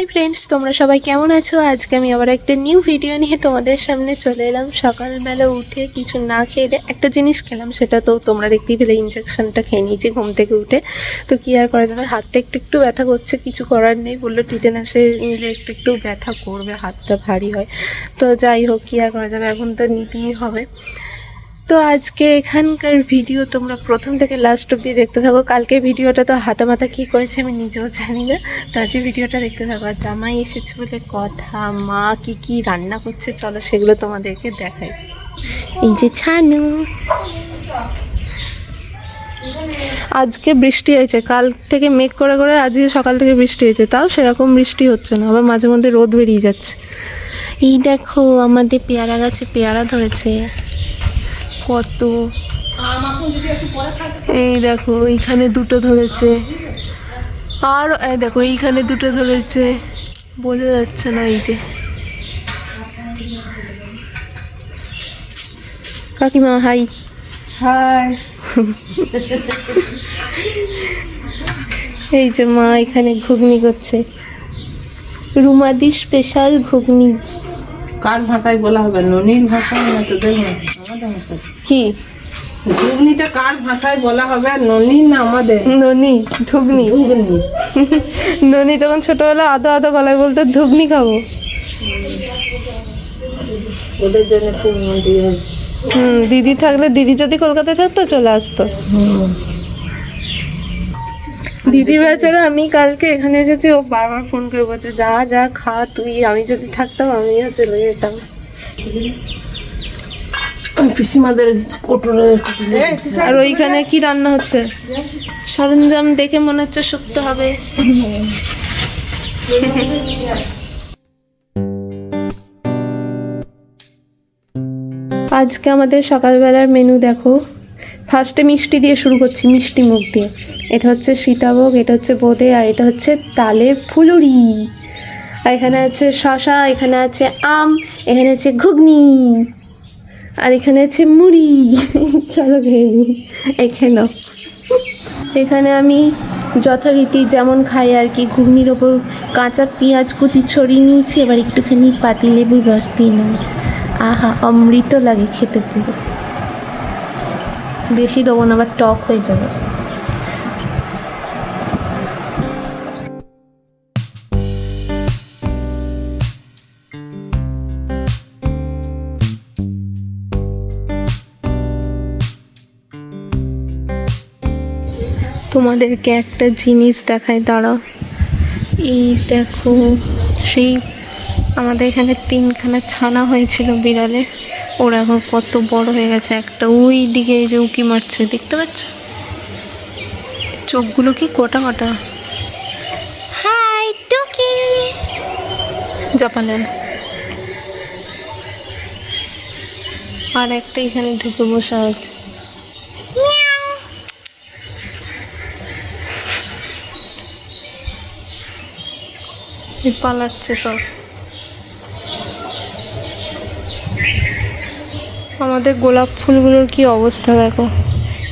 Hi friends, তোমরা সবাই কেমন আছো? আজকে আমি আবার একটা নিউ ভিডিও নিয়ে তোমাদের সামনে চলে এলাম। সকালবেলা উঠে কিছু না খেয়ে একটা জিনিস খেলাম, সেটা তো তোমরা দেখতেই পেলে ইঞ্জেকশনটা খেয়ে নিয়েছি ঘুম থেকে উঠে। তো কি আর করা যাবে? হাতটা একটু একটু ব্যথা করছে, কিছু করার নেই। বলল টিটেনাসে নিলে একটু একটু ব্যথা করবে, হাতটা ভারী হয়। তো যাই হোক, কী আর করা যাবে? এখন তো নিতেই হবে। তো আজকে এখানকার ভিডিও তোমরা প্রথম থেকে লাস্ট অব্দি দেখতে থাকো। কালকে ভিডিওটা তো হাতে মাথা কী করেছে আমি নিজেও জানি না। তো আজকে ভিডিওটা দেখতে থাকো। আর জামাই এসেছে বলে কথা, মা কি কি রান্না করছে, চলো সেগুলো তোমাদেরকে দেখাই। এই যে ছানু। আজকে বৃষ্টি হয়েছে। কাল থেকে মেঘ করে করে আজকে সকাল থেকে বৃষ্টি হয়েছে। তাও সেরকম বৃষ্টি হচ্ছে না, আবার মাঝে মধ্যে রোদ বেরিয়ে যাচ্ছে। এই দেখো, আমাদের পেয়ারা গাছে পেয়ারা ধরেছে। কত? এই দেখো এইখানে দুটো ধরেছে। আর এই দেখো এইখানে দুটো ধরেছে। বোঝা যাচ্ছে না এই যে। কাকিমা হাই। হাই। এই যে মা এখানে ঘুগনি করছে। রুমাদি স্পেশাল ঘুগনি। কার ভাষায় বলা হবে? ননির ভাষায় না তোদের ভাষায়? কি? ঘুগনিটা কার ভাষায় বলা হবে ননি না আমাদের? ননি ঘুগনি ঘুগনি ননি তখন ছোটবেলা আদো আদো গলায় বলতো ঘুগনি খাব। ওদের জন্য খুব মন্দির হয়েছে। হুম দিদি থাকলে দিদি যদি কলকাতায় থাকতো চলে আসতো। দিদি বেচারা আমি কালকে এখানে এসেছি। ও বারবার ফোন করে বলছে যা যা খা তুই আমি যদি থাকতাম আমিও চলে যেতাম। পিসিমাদের কোটরে আর ওইখানে কি রান্না হচ্ছে? সরঞ্জাম দেখে মনে হচ্ছে শুক্ত হবে। আজকে আমাদের সকালবেলার মেনু দেখো। ফার্স্টে মিষ্টি দিয়ে শুরু করছি মিষ্টি মুখ দিয়ে। এটা হচ্ছে সীতাভোগ এটা হচ্ছে বোঁদে আর এটা হচ্ছে তালের ফুলুরি। আর এখানে আছে শশা এখানে আছে আম এখানে আছে ঘুগনি। আর এখানে আছে মুড়ি। চলো খেয়ে নিই এখানে এখানে আমি যথারীতি যেমন খাই আর কি, ঘুগনির ওপর কাঁচা পেঁয়াজ কুচি ছড়িয়ে নিয়েছি, এবার একটুখানি পাতি লেবুর রস দিয়ে নেব। আহা, অমৃত লাগে খেতে পুরো। বেশি দেবো না, আবার টক হয়ে যাবে। তোমাদেরকে একটা জিনিস দেখায় দাঁড়াও। এই দেখো সেই আমাদের এখানে তিনখানা ছানা হয়েছিল বিড়ালে। ওরা এখন কত বড় হয়ে গেছে। একটা ওই দিকে এই যে উঁকি মারছে দেখতে পাচ্ছ? চোখগুলো কি কোটা কোটা হাই টুকি। জাপানের। আর একটা এখানে ঢুকে বসে আছে। পালাচ্ছে সব। আমাদের গোলাপ ফুলগুলোর কি অবস্থা দেখো।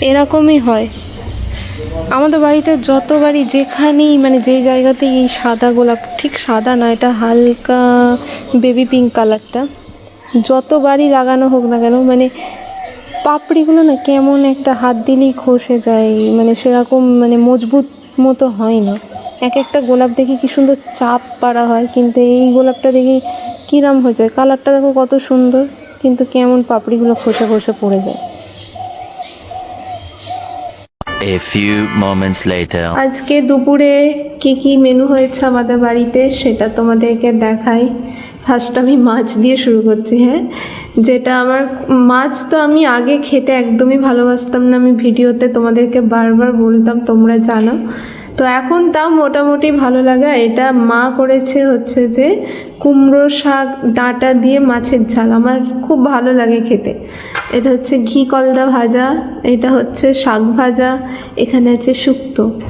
এরকমই হয়। আমাদের বাড়িতে যত বাড়ি যেখানেই মানে যে জায়গাতেই এই সাদা গোলাপ, ঠিক সাদা না এটা হালকা বেবি পিঙ্ক কালারটা যত বাড়ি লাগানো হোক না কেন মানে পাপড়িগুলো না কেমন একটা হাত দিলেই খসে যায় মানে সেরকম মানে মজবুত মতো হয় না। এক একটা গোলাপ দেখি কি সুন্দর চাপ পাড়া হয় কিন্তু এই গোলাপটা দেখি কিরাম হয়ে যায়। কালারটা দেখো কত সুন্দর কিন্তু কেমন পাপড়িগুলো খসে খসে পড়ে যায়। A few moments later. আজকে দুপুরে কি কি মেনু হয়েছে আমাদের বাড়িতে সেটা তোমাদেরকে দেখাই। ফার্স্ট আমি মাছ দিয়ে শুরু করছি হ্যাঁ? যেটা আমার মাছ তো আমি আগে খেতে একদমই ভালোবাসতাম না আমি ভিডিওতে তোমাদেরকে বারবার বলতাম তোমরা জানো। এখন তাও মোটামুটি ভালো লাগা। এটা মা করেছে হচ্ছে যে কুমড়ো শাক, ডাঁটা দিয়ে মাছের ঝাল। আমার খুব ভালো লাগে খেতে। এটা হচ্ছে ঘি কলদা ভাজা, এটা হচ্ছে শাক ভাজা, এখানে আছে শুক্তো।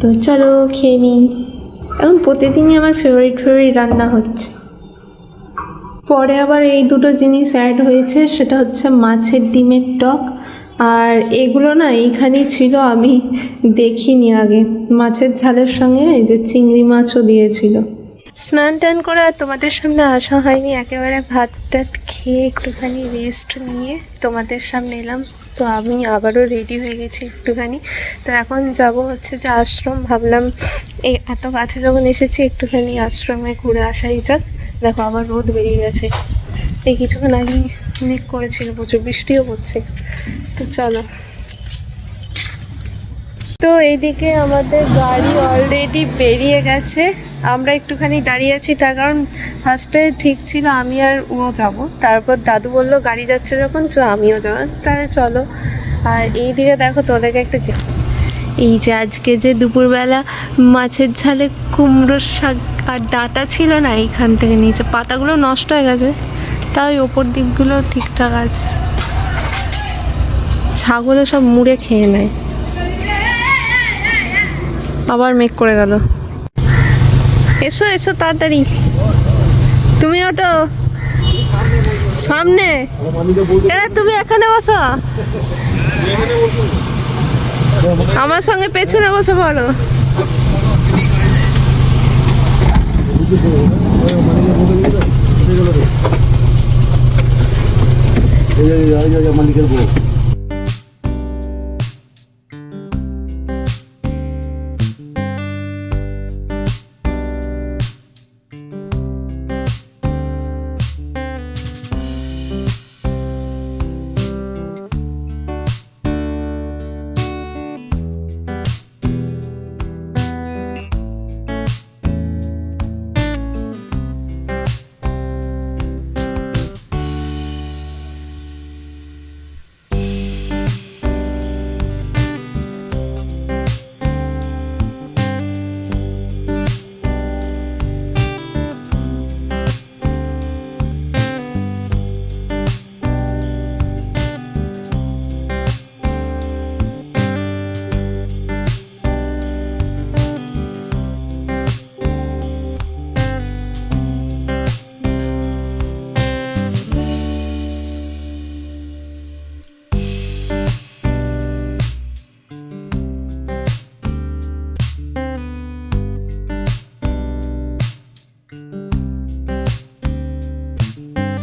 তো চলো খেয়ে নিই। এখন প্রতিদিনই আমার ফেভারিট ফেভারিট রান্না হচ্ছে। পরে আবার এই দুটো জিনিস অ্যাড হয়েছে, সেটা হচ্ছে মাছের ডিমের টক আর এগুলো না এইখানেই ছিল, আমি দেখিনি আগে। মাছের ঝালের সঙ্গে এই যে চিংড়ি মাছও দিয়েছিল। স্নান টান করে আর তোমাদের সামনে আসা হয়নি, একেবারে ভাত টাত খেয়ে একটুখানি রেস্ট নিয়ে তোমাদের সামনে এলাম। তো আমি আবারও রেডি হয়ে গেছি একটুখানি। তো এখন যাব হচ্ছে যে আশ্রম, ভাবলাম এই এত কাছে যখন এসেছি একটুখানি আশ্রমে ঘুরে আসাই যাক। দেখো আবার রোদ বেরিয়ে গেছে। এই কিছুক্ষণ আগে মেঘ করেছিল প্রচুর, বৃষ্টিও পড়ছে। তো চলো। তো এইদিকে আমাদের গাড়ি অলরেডি বেরিয়ে গেছে। আমরা একটুখানি দাঁড়িয়ে আছি, তার কারণ ফার্স্টে ঠিক ছিল আমি আর ও যাব। তারপর দাদু বলল, গাড়ি যাচ্ছে যখন, চ, আমিও যাব। তাহলে চলো। আর এইদিকে দেখো তোদেরকে একটা এই যে আজকে যে দুপুরবেলা মাছের ঝালে কুমড়োর শাক আর ডাঁটা ছিল না এইখান থেকে নিচে, পাতাগুলো নষ্ট হয়ে গেছে। তাই ওপর দিকগুলো ঠিকঠাক আছে। ছাগলে সব মুড়ে খেয়ে নেয়। আবার মেঘ করে গেল। এসো এসো তাড়াতাড়ি। তুমি ওটো সামনে। এরা, তুমি এখানে বসো। আমার সঙ্গে পেছনে বসে পড়ো মালিকের বউ।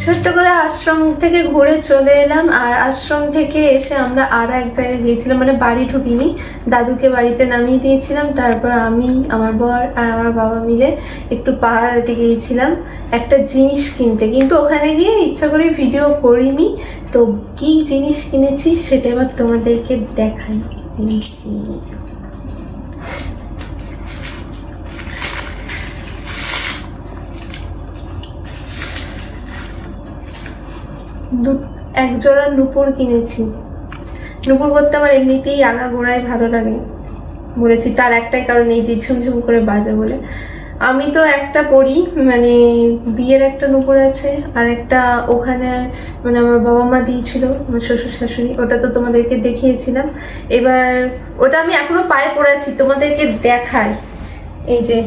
ছোট্ট করে আশ্রম থেকে ঘুরে চলে এলাম, আর আশ্রম থেকে এসে আমরা আরও এক জায়গায় গিয়েছিলাম মানে বাড়ি ঢুকিনি। দাদুকে বাড়িতে নামিয়ে দিয়েছিলাম, তারপর আমি, আমার বর আর আমার বাবা মিলে একটু পাহাড়ে গিয়েছিলাম, একটা জিনিস কিনতে। কিন্তু ওখানে গিয়ে ইচ্ছা করে ভিডিও করিনি, তো কি জিনিস কিনেছি সেটা এবার তোমাদেরকে দেখাই। দু এক জোড়া নুপুর কিনেছি। নুপুর করতে আমার এমনিতেই আগা গোড়ায় ভালো লাগে। বলেছি, তার একটাই কারণ এই যে ঝুমঝুম করে বাজে বলে। আমি তো একটা পড়ি মানে বিয়ের একটা নুপুর আছে, আর একটা ওখানে মানে আমার বাবা মা দিয়েছিল, আমার শ্বশুর শাশুড়ি, ওটা তো তোমাদেরকে দেখিয়েছিলাম। এবার ওটা আমি এখনও পায়ে পড়েছি তোমাদেরকে দেখাই। এই যে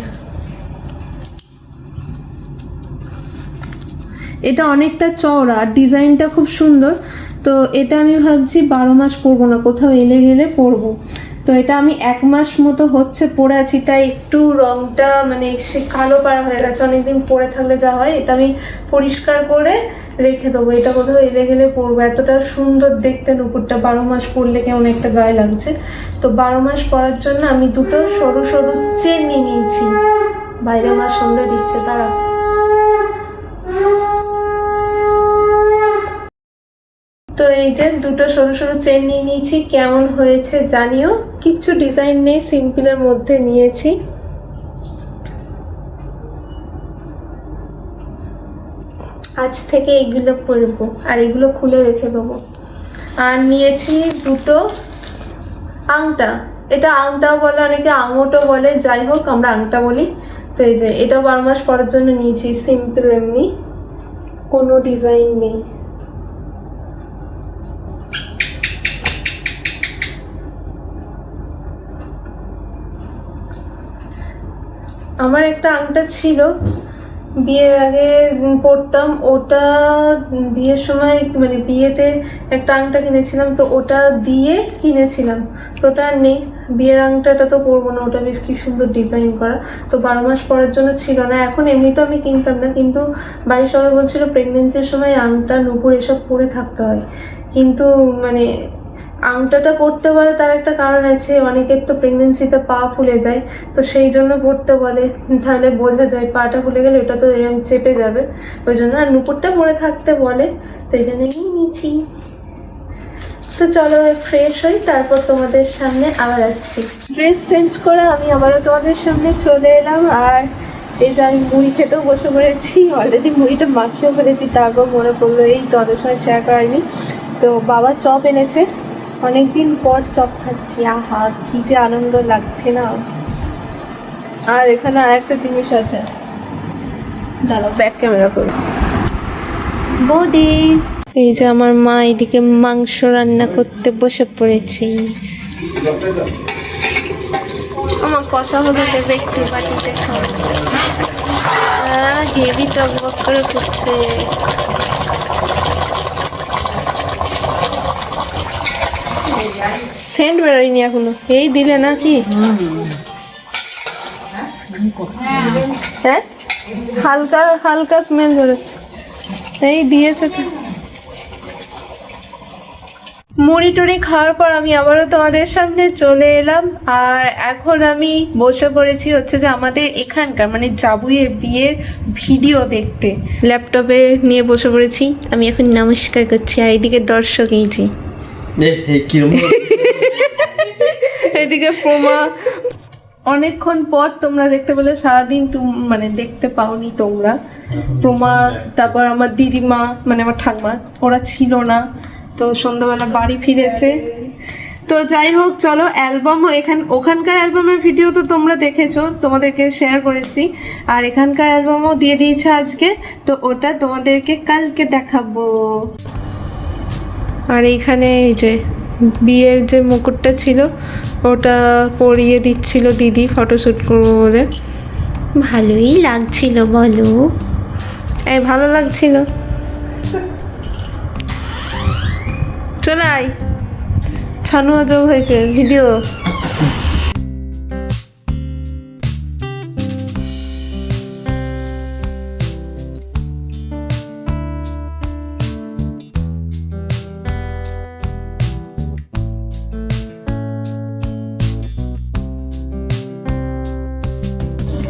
এটা অনেকটা চওড়া আর ডিজাইনটা খুব সুন্দর। তো এটা আমি ভাবছি বারো মাস পরবো না, কোথাও এলে গেলে পরবো। তো এটা আমি এক মাস মতো হচ্ছে পরে আছি, তাই একটু রংটা মানে সে কালো পাড়া হয়ে গেছে, অনেকদিন পরে থাকলে যা হয়, এটা আমি পরিষ্কার করে রেখে দেবো। এটা কোথাও এলে গেলে পরবো। এতটা সুন্দর দেখতে নুপুরটা, বারো মাস পরলে কেমন একটা গায়ে লাগছে। তো বারো মাস পরার জন্য আমি দুটো সরু সরু চেন নিয়ে নিয়েছি। বাইরে আমার সন্ধ্যে দিচ্ছে তারা। তো এই যে দুটো সরু সরু চেন নিয়ে নিয়েছি, কেমন হয়েছে জানিও। কিচ্ছু ডিজাইন নেই সিম্পলের মধ্যে নিয়েছি। আজ থেকে এইগুলো পরবো, আর এগুলো খুলে রেখে দেবো। আর নিয়েছি দুটো আংটা। এটা আংটাও বলে, অনেকে আঙুটো বলে, যাই হোক, আমরা আংটা বলি। তো এই যে, এটাও বারো মাস পরার জন্য নিয়েছি সিম্পল এমনি। কোনো ডিজাইন নেই। আমার একটা আংটা ছিল, বিয়ের আগে উম পরতাম ওটা বিয়ের সময় মানে বিয়েতে একটা আংটা কিনেছিলাম, তো ওটা দিয়ে কিনেছিলাম। তো ওটা আর নেই, বিয়ের আংটাটা তো পরবো না, ওটা বেশ কি সুন্দর ডিজাইন করা। তো বারো মাস পরার জন্য ছিল না, এখন এমনি তো আমি কিনতাম না, কিন্তু বাড়ির সবাই বলছিল প্রেগনেন্সির সময় আংটা, নুপুর এসব পরে থাকতে হয়। কিন্তু মানে আংটাটা পরতে বলে, তার একটা কারণ আছে, অনেকের তো প্রেগনেন্সিতে পা ফুলে যায়, তো সেই জন্য পরতে বলে। তাহলে বোঝা যায়, পাটা ফুলে গেলে ওটা তো এরকম চেপে যাবে। ওই জন্য আর নুপুরটা পরে থাকতে বলে, তো এই জন্য নিয়ে নিচ্ছি। তো চলো ফ্রেশ হই, তারপর তোমাদের সামনে আবার আসছি। ড্রেস চেঞ্জ করে আমি আবারও তোমাদের সামনে চলে এলাম, আর এই যে আমি মুড়ি খেতেও বসে পড়েছি অলরেডি মুড়িটা মাখিয়েও ফেলেছি, তারপর মনে পড়ল, এই তোমাদের সঙ্গে শেয়ার করাইনি। তো বাবা চপ এনেছে অনেকদিন পর চপ খাচ্ছি আহা কি যে আনন্দ লাগছে না। আর এখানে আর একটা জিনিস আছে। দাঁড়াও ব্যাক ক্যামেরা করো। বৌদি। এই যে আমার মা এদিকে মাংস রান্না করতে বসে পড়েছে। আমার কষা হলে দেবে একটু বাটিতে খাওয়া। হেভি টকবক করে ফুটছে সেন্ট বেরোয়নি এখনও। এই দিলে নাকি? হ্যাঁ? হালকা হালকা স্মেল বেরোচ্ছে। এই দিয়েছে তো। মুড়ি টুড়ি খাওয়ার পর আমি আবারও তোমাদের সামনে চলে এলাম। আর এখন আমি বসে পড়েছি হচ্ছে যে আমাদের এখানকার মানে জাবুয়ের বিয়ের ভিডিও দেখতে। ল্যাপটপে নিয়ে বসে পড়েছি। আমি এখন নমস্কার করছি। আর এদিকে দর্শক এই যে। এদিকে প্রমা, অনেকক্ষণ পর তোমরা দেখতে পেলে, সারাদিন মানে দেখতে পাওনি তোমরা। প্রমা, তারপর আমার দিদিমা মানে আমার ঠাকমা, ওরা ছিল না, তো সন্ধ্যাবেলা বাড়ি ফিরেছে। তো যাই হোক, চলো অ্যালবামও এখান, ওখানকার অ্যালবামের ভিডিও তো তোমরা দেখেছ, তোমাদেরকে শেয়ার করেছি। আর এখানকার অ্যালবামও দিয়ে দিয়েছে আজকে, তো ওটা তোমাদেরকে কালকে দেখাবো। আর এইখানে এই যে বিয়ের যে মুকুটটা ছিল ওটা পরিয়ে দিচ্ছিল দিদি ফটোশ্যুট করব বলে। ভালোই লাগছিল বলো। এই ভালো লাগছিল। চলে আয়। ছানু যোগ হয়েছে ভিডিও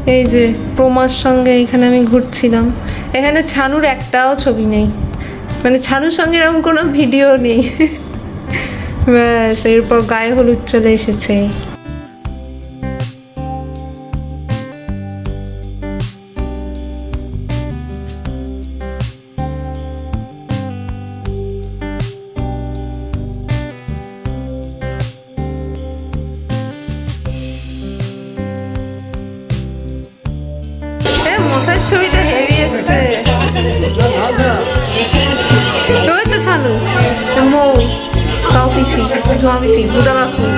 এই যে প্রমার সঙ্গে এখানে আমি ঘুরছিলাম। এখানে ছানুর একটাও ছবি নেই। মানে ছানুর সঙ্গে এরকম কোনো ভিডিও নেই। ব্যাস, এরপর গায়ে হলুদ চলে এসেছে। Suami 的了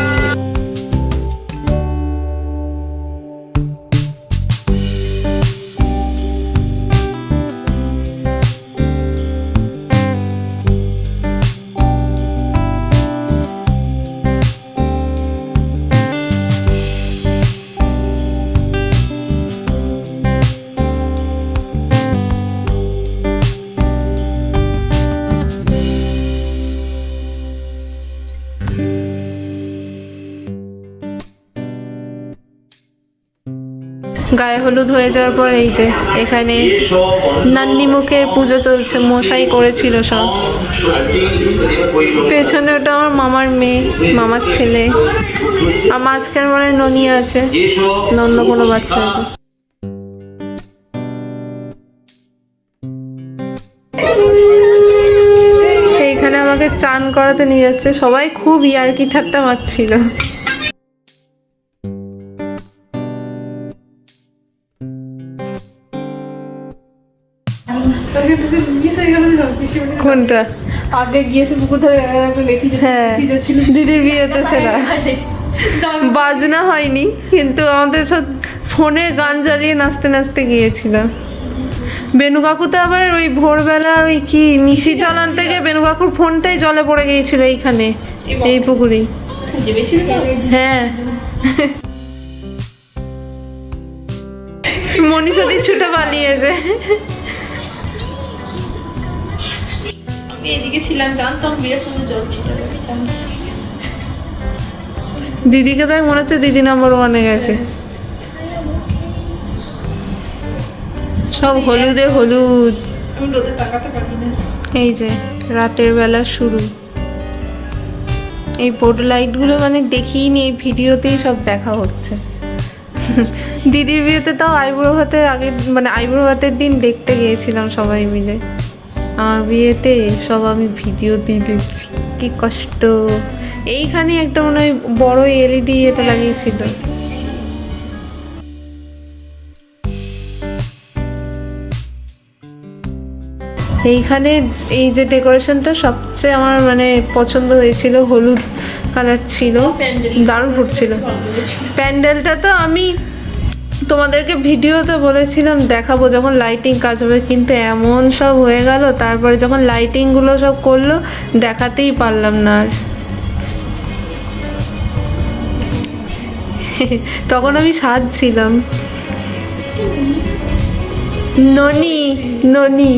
গায়ে হলুদ হয়ে যাওয়ার পর এই যে এখানে নান্নি মুখের পুজো চলছে, মশাই করেছিল সব। পেছনে ওটা আমার মামার মেয়ে, মামার ছেলে। আর মাঝখানে মনে ননি আছে না অন্য কোনো বাচ্চা আছে। এইখানে আমাকে চান করাতে নিয়ে যাচ্ছে, সবাই খুব ইয়ার্কি ঠাট্টা মারছিল। কোনটা? আগে গিয়েছে পুকুর ধারে হ্যাঁ। দিদির বিয়েতে সেটা। বাজনা হয়নি কিন্তু আমাদের সব ফোনে গান জ্বালিয়ে নাচতে নাচতে গিয়েছিলাম বেনু কাকু তো আবার ওই ভোরবেলা ওই কি নিশি চালান থেকে বেনু কাকুর ফোনটাই জলে পড়ে গিয়েছিল এইখানে এই পুকুরেই। হ্যাঁ। মনীষাদি ছুটে পালিয়েছে। এদিকে ছিলাম জানতাম বিয়ের সঙ্গে জল ছিটাবে দিদিকে তাই মনে হচ্ছে দিদি নাম্বার ওয়ানে গেছে। সব হলুদে হলুদ। এই যে রাতের বেলা শুরু। এই বোর্ড লাইটগুলো মানে দেখিনি এই ভিডিওতেই সব দেখা হচ্ছে। দিদির বিয়েতে তাও আইব্রো ভাতের আগে মানে আইব্রো ভাতের দিন দেখতে গিয়েছিলাম সবাই মিলে। আমার বিয়েতে সব আমি ভিডিওতেই দেখছি কি কষ্ট। এইখানে একটা মনে হয় বড় এলইডি এটা লাগিয়েছিল। এইখানে এই যে ডেকোরেশনটা সবচেয়ে আমার মানে পছন্দ হয়েছিল হলুদ কালার ছিল দারুণ ফুটছিল। প্যান্ডেলটা তো আমি তোমাদেরকে ভিডিওতে বলেছিলাম, দেখাবো যখন লাইটিং কাজ হবে, কিন্তু এমন সব হয়ে গেল, তারপরে যখন লাইটিংগুলো সব করল, দেখাতেই পারলাম না আর। তখন আমি সাজছিলাম ননি ননি,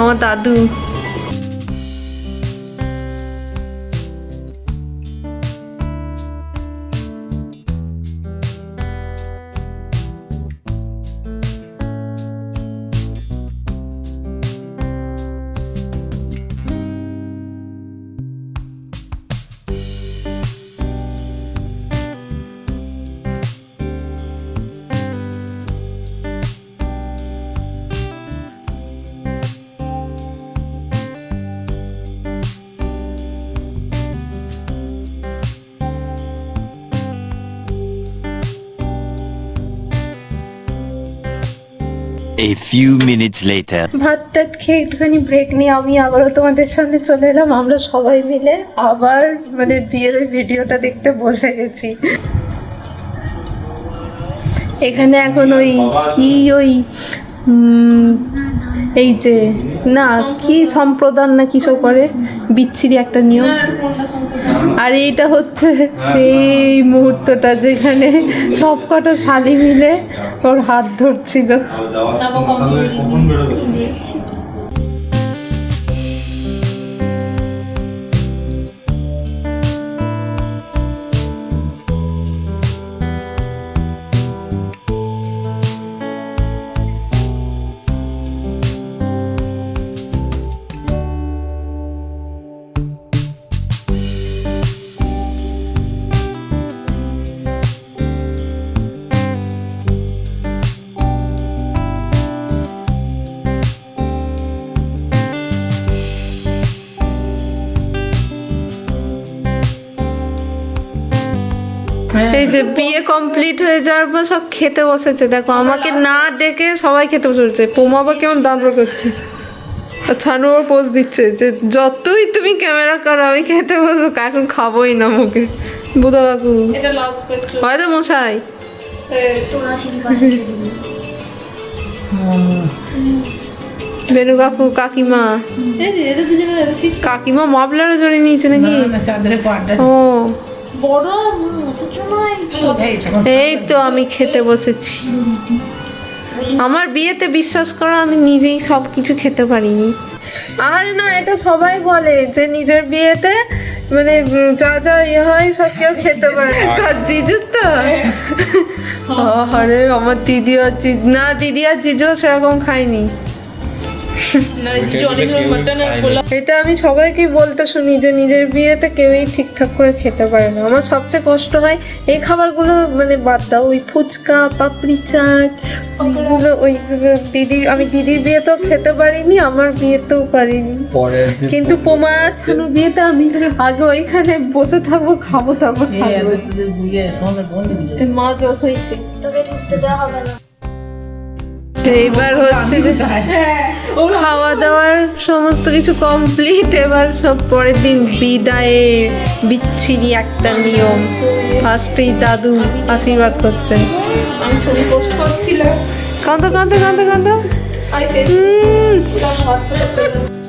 আমার দাদু। A few minutes later. ভাত টাত খেয়ে একটুখানি ব্রেক নিয়ে আমি আবারও তোমাদের সামনে চলে এলাম আমরা সবাই মিলে আবার মানে বিয়ের ওই ভিডিওটা দেখতে বসে গেছি এখানে এখন ওই কি ওই এই যে না কি সম্প্রদান না কিসব করে? বিচ্ছিরি একটা নিয়ম। আর এইটা হচ্ছে সেই মুহূর্তটা যেখানে সব কটা শালি মিলে ওর হাত ধরছিল। যে বিয়ে কমপ্লিট হয়ে যাওয়ার পর সব খেতে বসেছে। দেখো আমাকে না ডেকে সবাই খেতে বসেছে পোমা বা কেমন দাম করছে? ছানু ওর পোজ দিচ্ছে যে যতই তুমি ক্যামেরা করো আমি খেতে বসো এখন খাবোই না মুখে। বুধা কাকু। হয়তো মশাই। বেনু কাকু কাকিমা। কাকিমা মাফলারও জড়িয়ে নিয়েছে নাকি? ও। এই তো আমি খেতে বসেছি। আমার বিয়েতে বিশ্বাস করো আমি নিজেই সব কিছু খেতে পারিনি। আর না এটা সবাই বলে যে নিজের বিয়েতে মানে যা যা ইয়ে হয় সব কেউ খেতে পারে না। কার জিজুর তো? আরে আমার দিদি আর জিজু না দিদি আর জিজুও সেরকম খায়নি। এটা আমি সবাইকেই বলতে শুনি যে নিজের বিয়েতে কেউই ঠিকঠাক করে খেতে পারে না। আমার সবচেয়ে কষ্ট হয় এই খাবারগুলো মানে বাদ দাও ওই ফুচকা পাপড়ি চাট ওইগুলো ওই দিদির আমি দিদির বিয়েতেও খেতে পারিনি আমার বিয়েতেও পারিনি। কিন্তু পোমা ছানু বিয়েতে আমি আগে ওইখানে বসে থাকব খাব তারপর এই সাজবো। এদের তোদের বিয়ে সময় বন্ধ দিল এই মা জল হয়েছে এইবার হচ্ছে যে খাওয়া দাওয়ার সমস্ত কিছু কমপ্লিট এবার সব পরের দিন বিদায়ে বিচ্ছিরি একটা নিয়ম। ফার্স্টেই দাদু আশীর্বাদ করছেন আমি ছবি পোস্ট করছিলাম। হোয়াটসঅ্যাপে